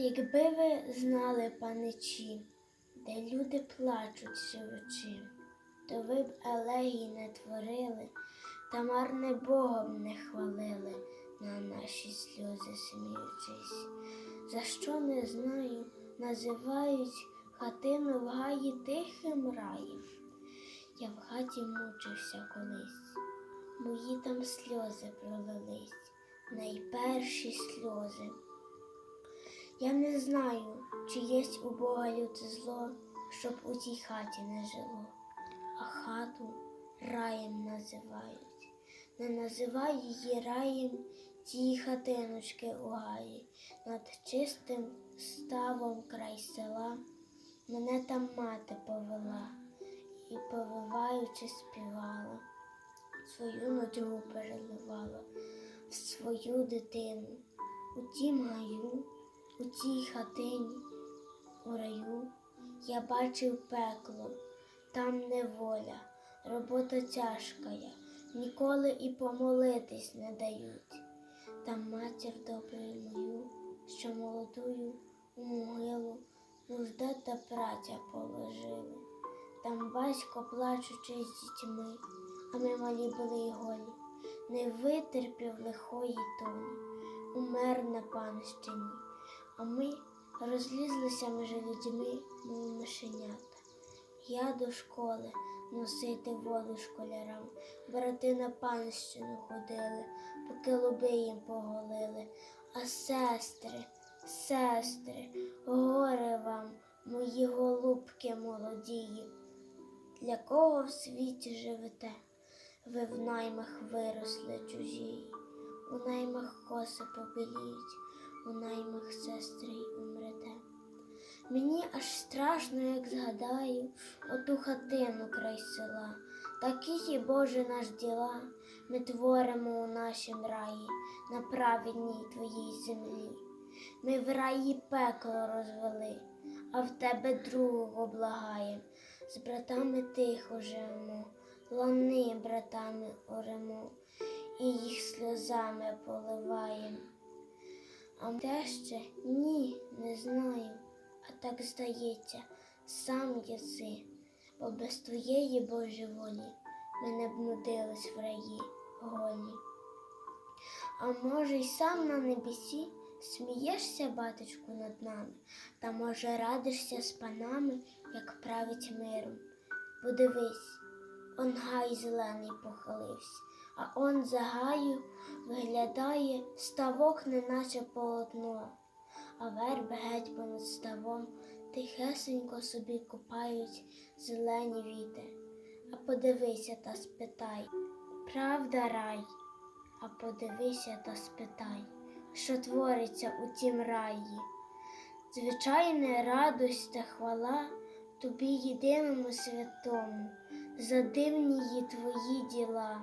Якби ви знали, паничі, де люди плачуть живучи, то ви б елегій не творили, та марне Богом не хвалили на наші сльози сміючись. За що не знаю, називають хатину в гаї тихим раєм. Я в хаті мучився колись, мої там сльози пролились, найперші сльози. Я не знаю, чи єсть у Бога люте зло, щоб у тій хаті не жило, а хату раєм називають. Не називай її раєм ті хатиночки у гаї, над чистим ставом край села. Мене там мати повела і, повиваючи, співала, свою нудьгу переливала в свою дитину у тім гаю. У тій хатині, у раю, я бачив пекло, там неволя, робота тяжкая, ніколи і помолитись не дають. Там матір доброю мою, що молодую у могилу нужда та праця положили. Там батько, плачучи з дітьми, а ми малі були й голі, не витерпів лихої тоні, умер на панщині. А ми розлізлися між людьми, мов мишенята. Я до школи носити воду школярам, брати на панщину ходили, поки луби їм поголили. А сестри, сестри, горе вам, мої голубки молодії. Для кого в світі живете? Ви в наймах виросли чужії, у наймах коси побіліють у наймах сестри умрете. Мені аж страшно, як згадаю, оту хатину край села. Такі є, Боже, наш діла ми творимо у нашім раї, на праведній твоїй землі. Ми в раї пекло розвели, а в тебе другого благаєм. З братами тихо живемо, лани братами оремо, і їх сльозами поливаєм. А те ще? Ні, не знаю, а так здається, сам єси, бо без твоєї Божої волі ми не б нудились в раї голі. А може, й сам на небесі смієшся, батечку, над нами, та може радишся з панами, як править миром. Подивись, он гай зелений похилився, а он за гаю виглядає ставок, неначе полотно, а верби геть понад ставом тихесенько собі купають зелені віти. А подивися та спитай, правда рай, а подивися та спитай, що твориться у тім раї. Звичайна радость та хвала тобі єдиному святому, за дивні її твої діла.